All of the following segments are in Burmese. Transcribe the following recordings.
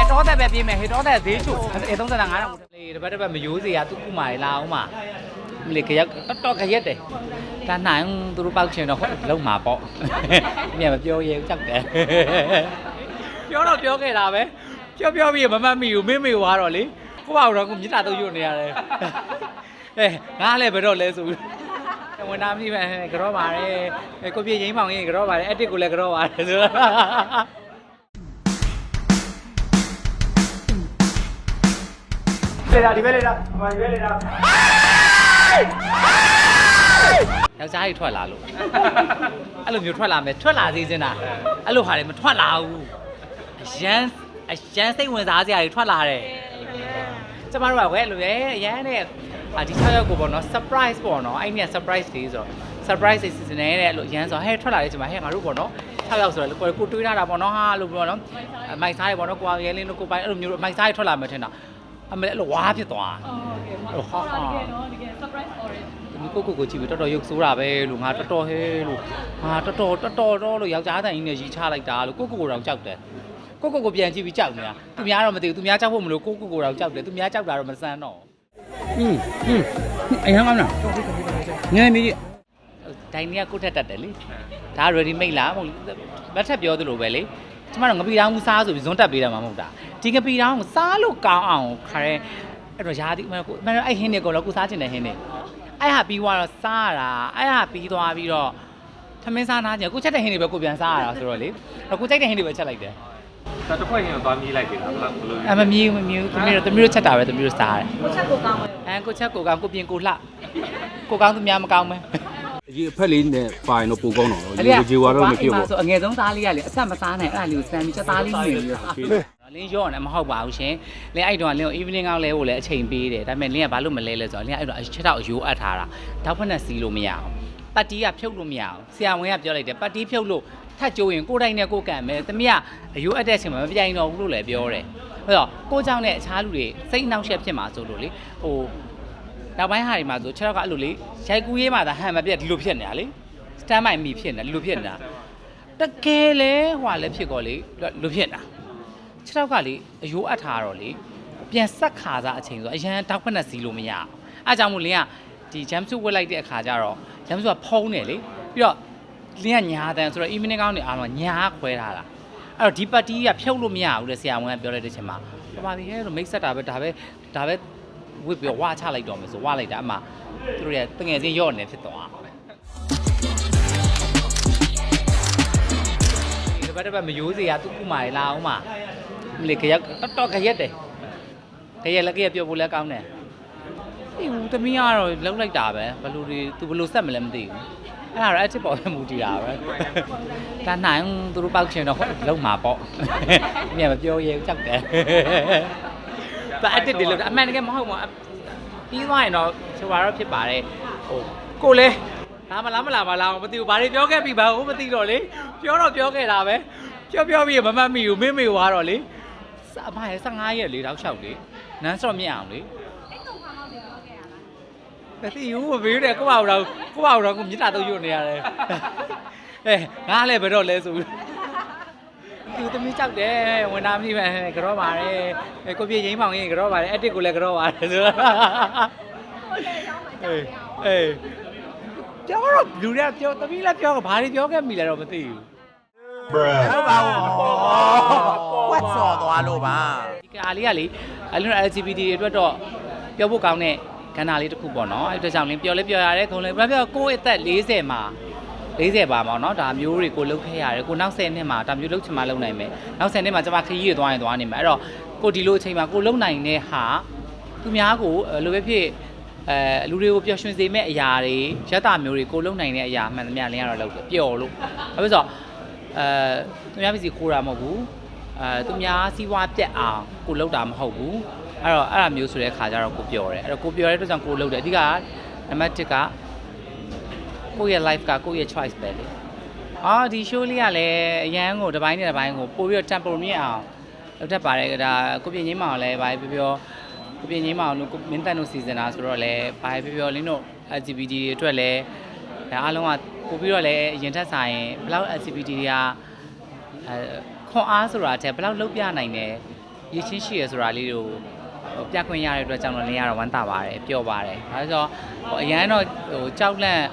မယ်တောသက်ပဲပြေးမယ်ဟေတောသက်ဈေးချိုအေ35တောင်လေတပတ်တပတ်မယိုးစီကသူ့ကုမာရလာအောင်မလေကြက်တော်တော်ကြရက်တယ်ဒါနိုင်သူတို့ပောက်ချင်တော့လုံမှာပေါ့မြန်မပြောရဲကြောက်တယ်ပြောတော့ပြောခဲ့တာပဲပြောပြောပြီးမမတ်မိဘူးမင်းမေသွားတော့လေကိုပေါ့တော့ကိုမြစ်တာတော့ညွတ်နေရတယ်အဲငါလည်းဘယ်တော့လဲဆိုပြီးဝန်သားမိပဲကြောပါတယ်ကိုပြေရင်းမောင်ရင်ကြောပါတယ်အတစ်ကိုလည်းကြောပါတယ်ဆိုတော့ လေတာဒီဘက်လေတာဟိုဒီဘက်လေတာယောက်ျားကြီးထွက်လာလို့အဲ့လိုမျိုးထွက်လာမယ်ထွက်လာစေချင်တာအဲ့လိုဟာတွေမထွက်လာဘူးအရန်အရန်စိတ်ဝင်စားစရာတွေထွက်လာတယ်ကျမတို့ကဝဲလို့ရအရန်နဲ့အာဒီ6ယောက်ကိုပေါ့နော် surprise ပေါ့နော်အဲ့ဒီက surprise လေးဆိုတော့ surprise စီစဉ်နေတဲ့အဲ့လိုအရန်ဆိုဟဲ့ထွက်လာတယ်ကျမဟဲ့ငါတို့ပေါ့နော်6ယောက်ဆိုတော့ကိုကိုတွေးထားတာပေါ့နော်ဟာလို့ပေါ့နော်မိုက်စားရပေါ့နော်ကိုရဲလင်းတို့ကိုပိုင်အဲ့လိုမျိုးမိုက်စားရထွက်လာမယ်ထင်တာ အမလေးအဲ့လိုဝါဖြစ်သွားဟုတ်ကဲ့ဟာဟာ ဒီကိုကိုကိုကြည့်ပြီးတော်တော်ရုပ်ဆိုးတာပဲလို့ငါတော်တော်ဟဲလို့ငါတော်တော်တော်တော်တော်လို့ယောက်ျားတိုင်ကြီးနဲ့ရီချလိုက်တာလို့ကိုကိုကိုတော့ကြောက်တယ်ကိုကိုကိုပြန်ကြည့်ပြီးကြောက်နေတာသူများတော့မသိဘူးသူများကြောက်ဖို့မလို့ကိုကိုကိုတော့ကြောက်တယ်သူများကြောက်တာတော့မစမ်းတော့ อืมอืมအရင်ကောင်းလားငယ်မီး ဒိုင်နီကကိုထက်တက်တယ်လေဒါ ready made လားမဟုတ်လက်ထက်ပြောသလိုပဲလေ ကျမတို့ငပီတောင်းမှုစားဆိုပြီးဇွန်းတက်ပေးတယ်မှာမဟုတ်တာဒီငပီတောင်းကိုစားလို့ကောင်းအောင်ခါရဲအဲ့တော့ယာဒီမကိုမအဲ့ဟင်းနေကောတော့ကိုစားချင်တယ်ဟင်းနေအဲ့ဟာပြီးသွားတော့စားရတာအဲ့ဟာပြီးသွားပြီးတော့သမင်းစားနာကြကိုချက်တဲ့ဟင်းတွေပဲကိုပြန်စားရတာဆိုတော့လေတော့ကိုကြိုက်တဲ့ဟင်းတွေပဲချက်လိုက်တယ်ဒါတစ်ခွက်ရင်တော့သွားမြည်လိုက်ပြီလားဘယ်လိုဘယ်လိုအမမြည်ဘူးမမြည်ဘူးသမီးတို့သမီးတို့ချက်တာပဲသမီးတို့စားတယ်ကိုချက်ကိုကောင်းမယ်အဲကိုချက်ကိုကောင်းကိုပြင်ကိုလှကိုကောင်းသူများမကောင်းပဲ ဒီအဖက်လေးနဲ့ပါရင်တော့ပိုကောင်းတော့ရေဂျီဝါတော့မဖြစ်ဘူး ဆိုအငယ်ဆုံးသားလေးကလေအဆက်မစားနိုင်အဲ့ဒါလေးကိုစမ်းပြီးချက်သားလေးမြင်ပြီးတော့လင်းရော့နေမဟုတ်ပါဘူးရှင်လင်းအဲ့တော့လင်းကို evening ကောင်းလဲဖို့လည်းအချိန်ပေးတယ်ဒါပေမဲ့လင်းကဘာလို့မလဲလဲဆိုတော့လင်းအဲ့တော့ချက်တော့အယိုးအပ်ထားတာတောက်ဖက်နဲ့စီးလို့မရအောင်ပတ်တီးကဖြုတ်လို့မရအောင်ဆရာဝန်ကပြောလိုက်တယ်ပတ်တီးဖြုတ်လို့ထတ်ကြိုးရင်ကိုယ်တိုင်နဲ့ကိုယ်ကန်မယ်သမီးကအယိုးအပ်တဲ့အချိန်မှာမပြိုင်တော့ဘူးလို့လည်းပြောတယ်အဲ့တော့ကိုเจ้าနဲ့အခြားလူတွေစိတ်နှောက်ယှက်ဖြစ်မှာဆိုလို့လေဟို နောက်ပိုင်းဟာတွေမှာဆိုခြေထောက်ကအဲ့လိုလေရိုက်ကူးရေးမှာဒါဟန်မပြတ်ဒီလိုဖြစ်နေတာလေစတန်မိုင်မီဖြစ်နေဒီလိုဖြစ်နေတာတကယ်လေဟွာလည်းဖြစ်ကောလေလူဖြစ်နေတာခြေထောက်ကလေအယိုးအပ်ထားတော့လေပြန်ဆက်ခါစားအချိန်ဆိုအရန်တောက်ခွက်နဲ့စီးလို့မရအောင်အဲကြောင့်မို့လင်းကဒီ jump suit ဝတ်လိုက်တဲ့အခါကျတော့ jump suit ကဖုံးနေလေပြီးတော့လင်းကညာတန်ဆိုတော့ evening ကောင်းနေအားလုံးညာခွဲထားတာအဲ့တော့ဒီပတ်တီးကဖြုတ်လို့မရဘူးလေဆရာဝန်ကပြောလိုက်တဲ့အချိန်မှာပပါပြီဟဲ့လို့မိတ်ဆက်တာပဲဒါပဲဒါပဲ ဝစ်ပြီးဝါချလိုက်တော့မယ်ဆိုဝါလိုက်တာအမှသူတို့ရတငယ်ချင်းရော့နေဖြစ်သွားဒီဘက်တစ်ပတ်မယိုးစီကသူ့ကုမာရလာအောင်မလေကြက်တော်တော်ကြရက်တယ်ကြရက်လည်းကြက်ပြောဖို့လည်းကောင်းတယ်အေးဦးသမီးကတော့လှုပ်လိုက်တာပဲဘယ်လိုတွေသူဘယ်လိုဆက်မလဲမသိဘူးအဲ့ဒါတော့အချစ်ပေါ်ပဲမူတည်တာပဲဒါနိုင်သူတို့ပောက်ချင်တော့လုံမှာပေါ့မြန်မပြောရဲကြောက်တယ် ဒါအတစ်တွေလို့အမှန်တကယ်မဟုတ်ပါဘူးပြီးသွားရင်တော့ဆိုပါတော့ဖြစ်ပါတယ်ဟိုကိုလေလာမလားမလားမလားမသိဘူးဘာတွေပြောခဲ့ပြီဘာလို့မသိတော့လေပြောတော့ပြောခဲ့တာပဲပြောပြောပြီးမမတ်မိဘူးမင်းမေသွားတော့လေအမရဲ့15ရက်လေးတောက်လျှောက်လေနန်းစော့မြင့်အောင်လေမသိဘူးမမေးတယ်ကိုယ့်ဘာတော့ကိုယ့်ဘာတော့ကိုမြစ်တာတော့ညွတ်နေရတယ်အဲငါလည်းဘယ်တော့လဲဆိုပြီး သူသမီးကြောက်တယ်ဝန်သားမိပဲကြောပါတယ်ကိုပြေရင်းမောင်ရင်ကြောပါတယ်အတစ်ကိုလည်းကြောပါတယ်ဆိုတော့အေးအေးပြောတော့လူတွေကပြောသမီးလည်းပြောဘာတွေပြောခဲ့မိလဲတော့မသိဘူးဟုတ်ပါဘူးဝတ်စော်သွားလို့ပါဒီကားလေးကလေအလုံး LGBT တွေအတွက်တော့ပြောဖို့ကောင်းတဲ့ကဏ္ဍလေးတစ်ခုပေါ့နော်အဲ့အတွက်ကြောင့်လင်းပြောလဲပြောရတယ်ခုံလဲပြောပြောကိုယ့်အသက်40မှာ 40ပါပေါ့နော်ဒါမျိုးတွေကိုလုပ်ခဲ့ရတယ်ကိုနောက်10နှစ်မှာဒါမျိုးလုပ်ချင်မှလုပ်နိုင်မယ်နောက်10နှစ်မှာကျွန်မခရီးရသွားရင်သွားနေမယ်အဲ့တော့ကိုဒီလိုအချိန်မှာကိုလုပ်နိုင်တဲ့ဟာသူများကိုဘယ်လိုပဲဖြစ်အဲလူတွေကိုပျော်ရွှင်စေမဲ့အရာတွေရက်တာမျိုးတွေကိုလုံနိုင်တဲ့အရာမှန်သမျှလင်းရတော့လုပ်တယ်ပျော်လို့အဲ့ဒါဆိုအဲသူများပစ္စည်းခိုးတာမဟုတ်ဘူးအဲသူများစီးပွားပြက်အောင်ကိုလုပ်တာမဟုတ်ဘူးအဲ့တော့အဲ့ဒါမျိုးဆိုတဲ့ခါကျတော့ကိုပြောတယ်အဲ့တော့ကိုပြောတဲ့အတွက်ကြောင့်ကိုလုပ်တယ်အဓိကနံပါတ်1က ကိုယ့်ရဲ့ life ကကိုယ့်ရဲ့ choice ပဲလေအော်ဒီ show လေးကလည်းအရန်ကိုတစ်ပိုင်းနဲ့တစ်ပိုင်းကိုပို့ပြီးတော့ tempo မြင့်အောင်လုပ်တတ်ပါတယ်ဒါကိုပြင်ငင်းမအောင်လည်းဘာပဲပြောပြောကိုပြင်ငင်းမအောင်လို့ကိုမင်းတန်တို့စီစဉ်တာဆိုတော့လည်းဘာပဲပြောလင်းတို့ LGBT တွေအတွက်လည်းဒါအားလုံးကပို့ပြီးတော့လည်းအရင်ထက်ဆိုင်ဘယ်လောက် LGBT တွေကအဲခွန်အားဆိုတာတဲ့ဘယ်လောက်လုံးပြနိုင်တယ်ရည်ချင်းရှိရဆိုတာလေးတို့ဟိုပြခွင့်ရတဲ့အတွက်ကြောင့်တော့လင်းရတော့ဝမ်းသာပါတယ်ပျော့ပါတယ်ဒါဆိုတော့ဟိုအရန်တော့ဟိုကြောက်လန့်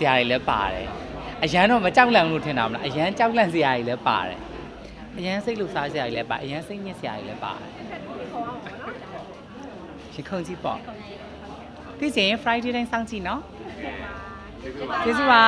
စရာတွေလည်းပါတယ်အရန်တော့မကြောက်လန့်ဘူးလို့ထင်တာမလားအရန်ကြောက်လန့်စရာတွေလည်းပါတယ်အရန်စိတ်လှုပ်ရှားစရာတွေလည်းပါအရန်စိတ်ညစ်စရာတွေလည်းပါတယ်ရှင်ခုန်ကြည့်ပေါ့ပြီးရင် Friday တိုင်းစောင့်ကြည့်နော်ကျေးဇူးပါ